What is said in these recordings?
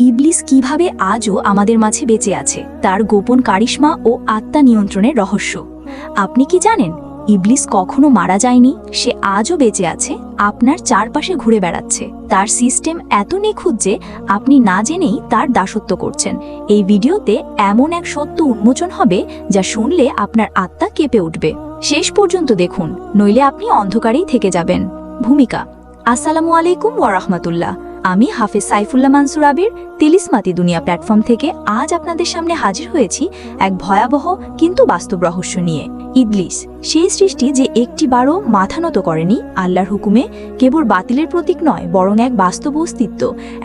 ইবলিস কীভাবে আজও আমাদের মাঝে বেঁচে আছে, তার গোপন কারিশমা ও আত্মা নিয়ন্ত্রণের রহস্য। আপনি কি জানেন, ইবলিস কখনো মারা যায়নি? সে আজও বেঁচে আছে, আপনার চারপাশে ঘুরে বেড়াচ্ছে। তার সিস্টেম এত নিখুঁত যে আপনি না জেনেই তার দাসত্ব করছেন। এই ভিডিওতে এমন এক সত্য উন্মোচন হবে যা শুনলে আপনার আত্মা কেঁপে উঠবে। শেষ পর্যন্ত দেখুন, নইলে আপনি অন্ধকারেই থেকে যাবেন। ভূমিকা, আসসালামু আলাইকুম ওয়ারহমাতুল্লাহ আমি হাফেজ সাইফুল্লাহ মানসুর আবির, তিলিসমাতি দুনিয়া প্ল্যাটফর্ম থেকে আজ আপনাদের সামনে হাজির হয়েছি এক ভয়াবহ কিন্তু বাস্তব রহস্য নিয়ে। ইবলিস, সেই সৃষ্টি যে একটিবারও মাথা নত করেনি, আল্লাহর হুকুমে কেবল বাতিলের প্রতীক নয়, বরং এক বাস্তব অস্তিত্ব,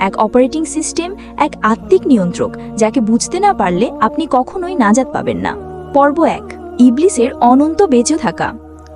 এক অপারেটিং সিস্টেম, এক আত্মিক নিয়ন্ত্রক, যাকে বুঝতে না পারলে আপনি কখনোই নাজাত পাবেন না। পর্ব এক, ইবলিসের অনন্ত বেঁচে থাকা।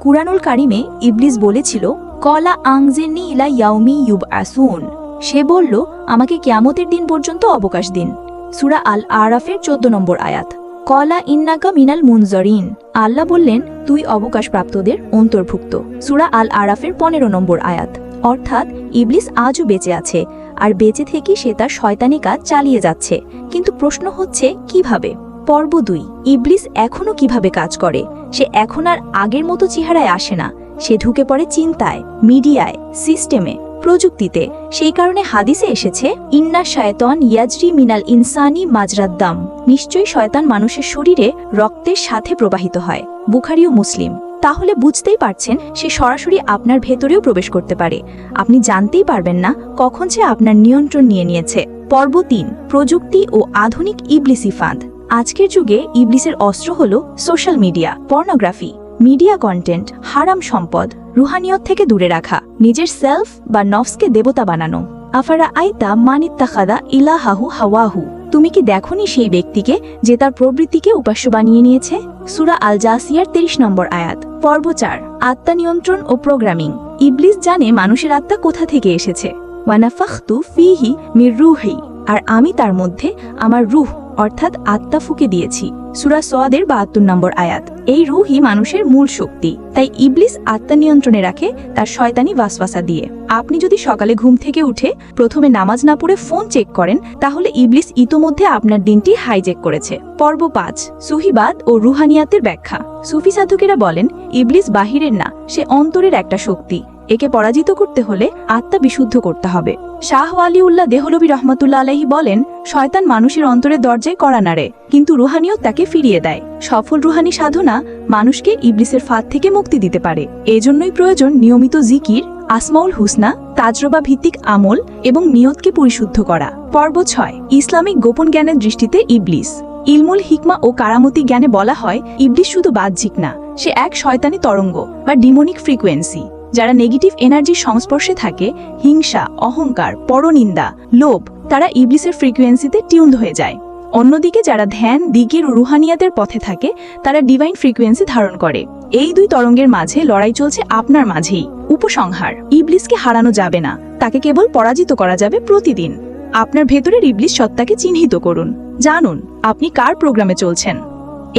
কুরানুল কারিমে ইবলিস বলেছিল, কলা আংজেনি ইলা ইয়াউমি ইউব আসুন সে বলল, আমাকে কিয়ামতের দিন পর্যন্ত অবকাশ দিন। সুরা আল আরাফের চোদ্দ নম্বর আয়াত। কলা ইন্নাকা মিনাল মুনজরিন। আল্লাহ বললেন, তুই অবকাশপ্রাপ্তদের অন্তর্ভুক্ত। সুরা আল আরাফের পনেরো নম্বর আয়াত। অর্থাৎ, ইবলিস আজও বেঁচে আছে, আর বেঁচে থেকে সে তার শয়তানি কাজ চালিয়ে যাচ্ছে। কিন্তু প্রশ্ন হচ্ছে, কীভাবে? পর্ব দুই। ইবলিস এখনও কীভাবে কাজ করে? সে এখন আর আগের মতো চেহারায় আসে না। সে ঢুকে পড়ে চিন্তায়, মিডিয়ায়, সিস্টেমে। প্রযুক্তিতে, সেই কারণে হাদিসে এসেছে, ইন্না শায়তন ইয়াজরি মিনাল ইনসানি মাজরাদ্দাম নিশ্চয়ই শয়তান মানুষের শরীরে রক্তের সাথে প্রবাহিত হয়। বুখারি ও মুসলিম। তাহলে বুঝতেই পারছেন, সে সরাসরি আপনার ভেতরেও প্রবেশ করতে পারে। আপনি জানতেই পারবেন না কখন সে আপনার নিয়ন্ত্রণ নিয়ে নিয়েছে। পর্ব তিন, প্রযুক্তি ও আধুনিক ইবলিসি ফাঁদ। আজকের যুগে ইবলিসের অস্ত্র হল social media, pornography. Media content, হারাম সম্পদ, রুহানিয়ত থেকে দূরে রাখা। নিজের সেলফ বা নফসকে দেবতা বানানো। আফারা আইতা মানিত্তাখাদা ইলাহাহু হাওয়াহু। তুমি কি দেখনি সেই ব্যক্তিকে যে তার প্রবৃত্তিকে উপাস্য বানিয়ে নিয়েছে? সুরা আল জাসিয়ার তেইশ নম্বর আয়াত। পর্ব চার, আত্মা নিয়ন্ত্রণ ও প্রোগ্রামিং। ইবলিস জানে মানুষের আত্মা কোথা থেকে এসেছে। ওয়ানাফাখতু ফিহি মির রুহি। আর আমি তার মধ্যে আমার রুহ। অর্থাৎ আত্মা ফুকে দিয়েছি। সুরা সোয়াদের বাহাত্তর নম্বর আয়াত। এই রুহই মানুষের মূল শক্তি। তাই ইবলিস আত্মা নিয়ন্ত্রণে রাখে তার শয়তানি ওয়াসওয়াসা দিয়ে। আপনি যদি সকালে ঘুম থেকে উঠে প্রথমে নামাজ না পড়ে ফোন চেক করেন, তাহলে ইবলিস ইতোমধ্যে আপনার দিনটি হাইজেক করেছে। পর্ব পাঁচ, সুহিবাদ ও রুহানিয়াতের ব্যাখ্যা। সুফি সাধকেরা বলেন, ইবলিস বাহিরের না, সে অন্তরের একটা শক্তি। একে পরাজিত করতে হলে আত্মা বিশুদ্ধ করতে হবে। শাহ ওয়ালিউল্লাহ দেহলবী রহমতুল্লা আলাহি বলেন, শয়তান মানুষের অন্তরের দরজায় করা নাড়ে, কিন্তু রুহানিও তাকে ফিরিয়ে দেয়। সফল রুহানি সাধনা মানুষকে ইবলিসের ফাঁদ থেকে মুক্তি দিতে পারে। এজন্যই প্রয়োজন নিয়মিত জিকির, আসমাউল হুসনা, তাজরবা ভিত্তিক আমল এবং নিয়তকে পরিশুদ্ধ করা। পর্ব ছয়, ইসলামিক গোপন জ্ঞানের দৃষ্টিতে ইবলিস। ইলমুল হিকমা ও কারামতি জ্ঞানে বলা হয়, ইবলিস শুধু বাহ্যিক না, সে এক শয়তানি তরঙ্গ বা ডিমোনিক ফ্রিকোয়েন্সি। যারা নেগেটিভ এনার্জির সংস্পর্শে থাকে, হিংসা, অহংকার, পরনিন্দা, লোভ, তারা ইবলিসের ফ্রিকোয়েন্সিতে টিউন্ড হয়ে যায়। অন্যদিকে যারা ধ্যান, দিগের রুহানিয়াতের পথে থাকে, তারা ডিভাইন ফ্রিকোয়েন্সি ধারণ করে। এই দুই তরঙ্গের মাঝে লড়াই চলছে আপনার মাঝেই। উপসংহার, ইবলিসকে হারানো যাবে না, তাকে কেবল পরাজিত করা যাবে প্রতিদিন। আপনার ভেতরের ইবলিস সত্তাকে চিহ্নিত করুন। জানুন, আপনি কার প্রোগ্রামে চলছেন?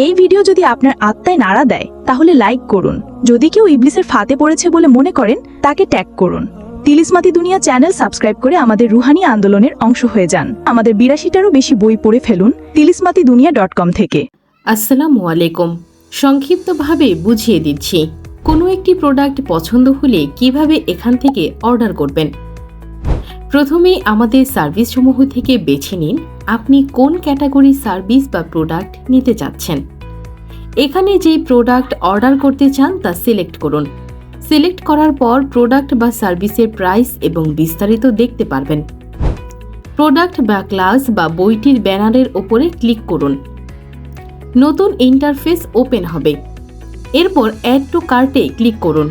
এই ভিডিও যদি আপনার আত্মায় নাড়া দেয়, তাহলে লাইক করুন। যদি কেউ ইবলিসের ফাতে পড়েছে বলে মনে করেন, তাকে ট্যাগ করুন। তিলিসমাতি দুনিয়া চ্যানেল সাবস্ক্রাইব করে আমাদের রুহানি আন্দোলনের অংশ হয়ে যান। আমাদের বিরাশিটারও বেশি বই পড়ে ফেলুন তিলিসমাতি দুনিয়া ডট কম থেকে। আসসালামু আলাইকুম। সংক্ষিপ্তভাবে বুঝিয়ে দিচ্ছি, কোনো একটি প্রোডাক্ট পছন্দ হলে কীভাবে এখান থেকে অর্ডার করবেন? প্রথমেই আমাদের সার্ভিসসমূহ থেকে বেছে নিন, আপনি কোন ক্যাটাগরি সার্ভিস বা প্রোডাক্ট নিতে চাচ্ছেন এখানে যে প্রোডাক্ট অর্ডার করতে চান তা সিলেক্ট করুন। সিলেক্ট করার পর প্রোডাক্ট বা সার্ভিসের প্রাইস এবং বিস্তারিত দেখতে পারবেন। প্রোডাক্ট বা ক্লাস বা বইটির ব্যানারের ওপরে ক্লিক করুন। নতুন ইন্টারফেস ওপেন হবে। এরপর অ্যাড টু কার্টে ক্লিক করুন।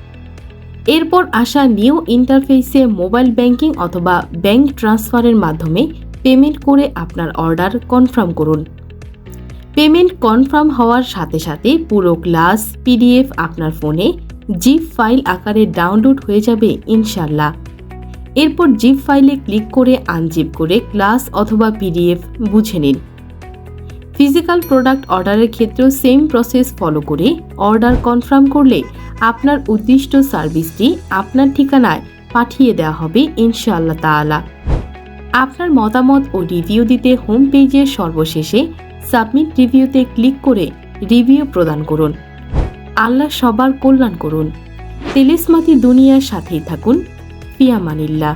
এরপর আসা নিউ ইন্টারফেসে মোবাইল ব্যাংকিং অথবা ব্যাংক ট্রান্সফারের মাধ্যমে পেমেন্ট করে আপনার অর্ডার কনফার্ম করুন। পেমেন্ট কনফার্ম হওয়ার সাথে সাথে পুরো ক্লাস, পিডিএফ আপনার ফোনে জিপ ফাইল আকারে ডাউনলোড হয়ে যাবে ইনশাল্লাহ এরপর জিপ ফাইলে ক্লিক করে আনজিপ করে ক্লাস অথবা পিডিএফ বুঝে নিন। ফিজিক্যাল প্রোডাক্ট অর্ডারের ক্ষেত্রেও সেম প্রসেস ফলো করে অর্ডার কনফার্ম করলে আপনার উদ্দিষ্ট সার্ভিসটি আপনার ঠিকানায় পাঠিয়ে দেওয়া হবে ইনশাআল্লাহ তাআলা। আপনার মতামত ও রিভিউ দিতে হোম পেজের সর্বশেষে সাবমিট রিভিউতে ক্লিক করে রিভিউ প্রদান করুন। আল্লাহ সবার কল্যাণ করুন। তেলিসমাতি দুনিয়ার সাথেই থাকুন। ফিয়ামানিল্লাহ